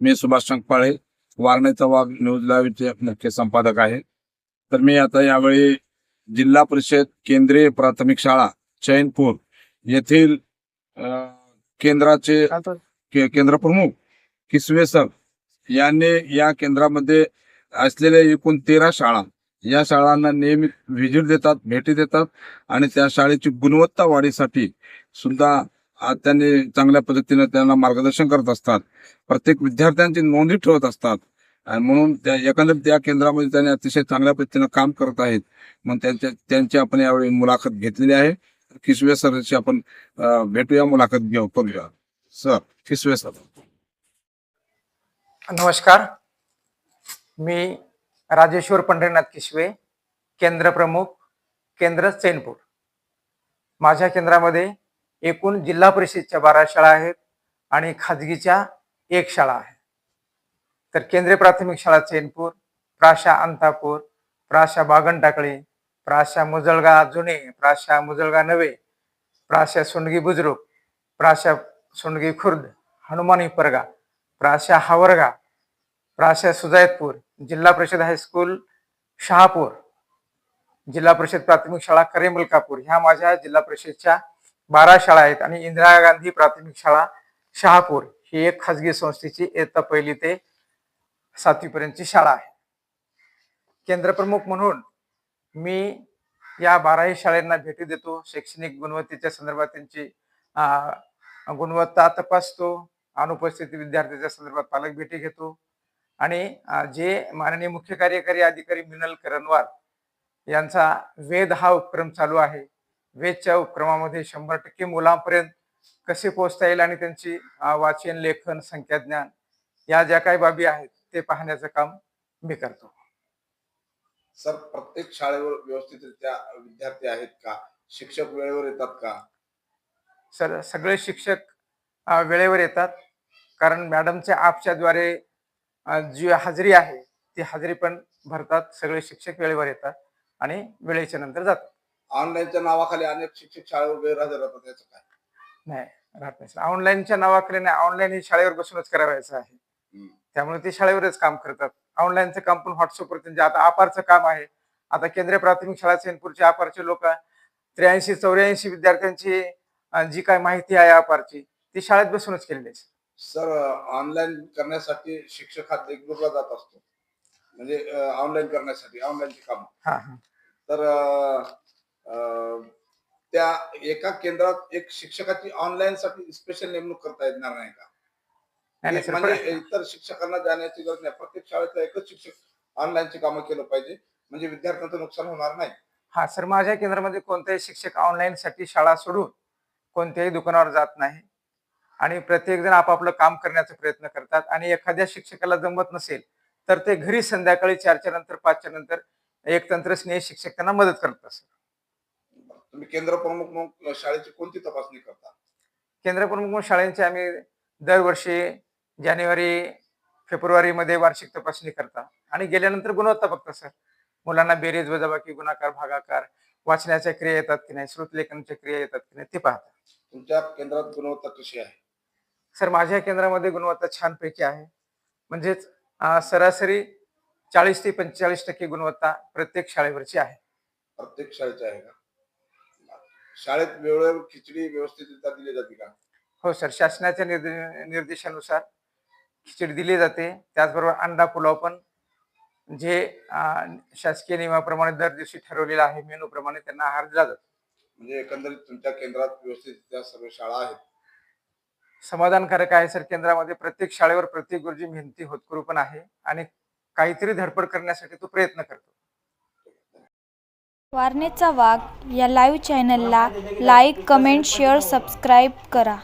मी सुभाष शंकपाळे वारणेचा वाघ news लाईव्हचे मुख्य संपादक आहे. तर मी आता यावेळी जिल्हा परिषद केंद्रीय प्राथमिक शाळा चैनपूर येथील केंद्राचे के- केंद्र प्रमुख किसवे सर यांनी या केंद्रामध्ये असलेल्या एकूण तेरा शाळा या शाळांना नियमित व्हिजिट देतात भेटी देतात आणि त्या शाळेची गुणवत्ता वाढीसाठी सुद्धा त्यांनी चांगल्या पद्धतीने त्यांना मार्गदर्शन करत असतात. प्रत्येक विद्यार्थ्यांची नोंदी ठेवत असतात. आणि म्हणून त्या एकंदरीत त्या केंद्रामध्ये त्यांनी अतिशय चांगल्या पद्धतीने काम करत आहेत. मग त्यांच्या त्यांची आपण यावेळी मुलाखत घेतलेली आहे. किसवे सरची आपण भेटूया मुलाखत घेऊ करूया. Sir Kisve sir. नमस्कार. मी राजेश्वर पंढरीनाथ किशवे केंद्र प्रमुख केंद्र चैनपूर. माझ्या केंद्रामध्ये एकूण जिल्हा परिषदच्या बारा शाळा आहेत आणि खाजगीच्या एक शाळा आहे. तर केंद्रीय प्राथमिक शाळा चैनपूर प्राशा अंतापूर प्राशा बागनटाकळी प्राशा मुजळगा जुने प्राशा मुजळगा नवे प्राशा सोंडगी बुजुर्ग प्राशा सोंडगी खुर्द हनुमानी परगा प्राशा हावरगा प्राशा सुजायतपूर जिल्हा परिषद हायस्कूल शहापूर जिल्हा परिषद प्राथमिक शाळा करेमलकापूर ह्या माझ्या जिल्हा परिषदच्या बारा शाळा आहेत आणि इंदिरा गांधी प्राथमिक शाळा शहापूर ही एक खाजगी संस्थेची इयत्ता पहिली ते सातवीपर्यंतची शाळा आहे. केंद्रप्रमुख म्हणून मी या बाराही शाळांना भेटी देतो. शैक्षणिक गुणवत्तेच्या संदर्भात त्यांची गुणवत्ता तपासतो. अनुपस्थित विद्यार्थ्याच्या संदर्भात पालक भेटी घेतो. आणि जे माननीय मुख्य कार्यकारी अधिकारी मिनल करनवार यांचा वेद हा उपक्रम चालू आहे. वेदच्या उपक्रमामध्ये शंभर टक्के मुलांपर्यंत कसे पोहोचता येईल आणि त्यांची वाचन लेखन संख्याज्ञान या ज्या काही बाबी आहेत ते पाहण्याचं काम मी करतो. सर प्रत्येक शाळेवर व्यवस्थितरित्या विद्यार्थी आहेत का? शिक्षक वेळेवर येतात का? सर सगळे शिक्षक अ, वेळेवर येतात. कारण मॅडमच्या ॲपच्याद्वारे जी हजेरी आहे ती हजेरी पण भरतात. सगळे शिक्षक वेळेवर येतात आणि वेळेच्या नंतर जातात. ऑनलाईनच्या नावाखाली अनेक शिक्षक शाळेवर गैरहजर राहतात त्याचं काय? नाही राहत नाही. सर ऑनलाईनच्या नावाखाली नाही ऑनलाईन ही शाळेवर बसूनच करावायचं आहे. हम्म. त्यामुळे ते शाळेवरच काम करतात. ऑनलाईनचं काम पण व्हॉट्सअपवर त्यांचे आता आपारचं काम आहे आता केंद्रीय प्राथमिक शाळा सेनपूरचे आपारचे लोक त्र्याऐंशी चौऱ्याऐंशी विद्यार्थ्यांची अ, जी काय माहिती आहे आपारची ती शाळेत बसूनच केलेली आहे. सर. सर ऑनलाईन करण्यासाठी शिक्षक हा देगलूरला जात असतो. म्हणजे ऑनलाईन करण्यासाठी ऑनलाईनची काम. हा हा. तर अं, त्या एका केंद्रात एक शिक्षकाची ऑनलाईन साठी स्पेशल नेमणूक करता येणार नाही का? म्हणजे इतर शिक्षकांना जाण्याची गरज नाही. प्रत्येक शाळेचा एकच शिक्षक ऑनलाईनची कामं केलं पाहिजे. म्हणजे विद्यार्थ्यांचं नुकसान होणार नाही. हा सर माझ्या केंद्रामध्ये कोणताही शिक्षक ऑनलाईन साठी शाळा सोडून कोणत्याही दुकानावर जात नाही. आणि प्रत्येक जण आपापलं काम करण्याचा प्रयत्न करतात. आणि एखाद्या शिक्षकाला जमत नसेल तर ते घरी संध्याकाळी चारच्या नंतर पाचच्या नंतर एक तंत्रस्नेही शिक्षक त्यांना मदत करत असतात तुम्ही केंद्र प्रमुख म्हणून शाळेची कोणती तपासणी करता? केंद्र प्रमुख म्हणून शाळांची आम्ही दरवर्षी जानेवारी फेब्रुवारीमध्ये वार्षिक तपासणी करता. आणि गेल्यानंतर गुणवत्ता बघता सर. मुलांना बेरीज वजाबाकी गुणाकार भागाकार वाचण्याच्या क्रिया येतात की नाही श्रुतलेखनाच्या क्रिया येतात की नाही ते पाहता. तुमच्या केंद्रात गुणवत्ता कशी आहे? सर माझ्या केंद्रामध्ये गुणवत्ता छानपैकी आहे. म्हणजेच सरासरी चाळीस ते पंचेचाळीस टक्के गुणवत्ता प्रत्येक शाळेवरची आहे. प्रत्येक शाळेची आहे का? शाळेत वेळेवर खिचडी व्यवस्थितरित्या दिली जाते का? हो सर शासनाच्या निर्दे निर्देशानुसार खिचडी दिली जाते. त्याचबरोबर अंडा पुलाव पण जे अं, शासकीय नियमाप्रमाणे दर दिवशी ठरवलेला आहे मेनूप्रमाणे त्यांना आहार दिला जातो. म्हणजे एकंदरीत तुमच्या केंद्रात व्यवस्थितरित्या सर्व शाळा आहेत. समाधानकारक आहे सर केंद्रामध्ये प्रत्येक शाळेवर प्रत्येक गुरुजी मेहनती होतकरू पण आहे आणि काहीतरी धडपड करण्यासाठी तो प्रयत्न करतो. वारणेचा वाघ या लाईव्ह चॅनलला लाईक कमेंट शेअर सबस्क्राईब करा.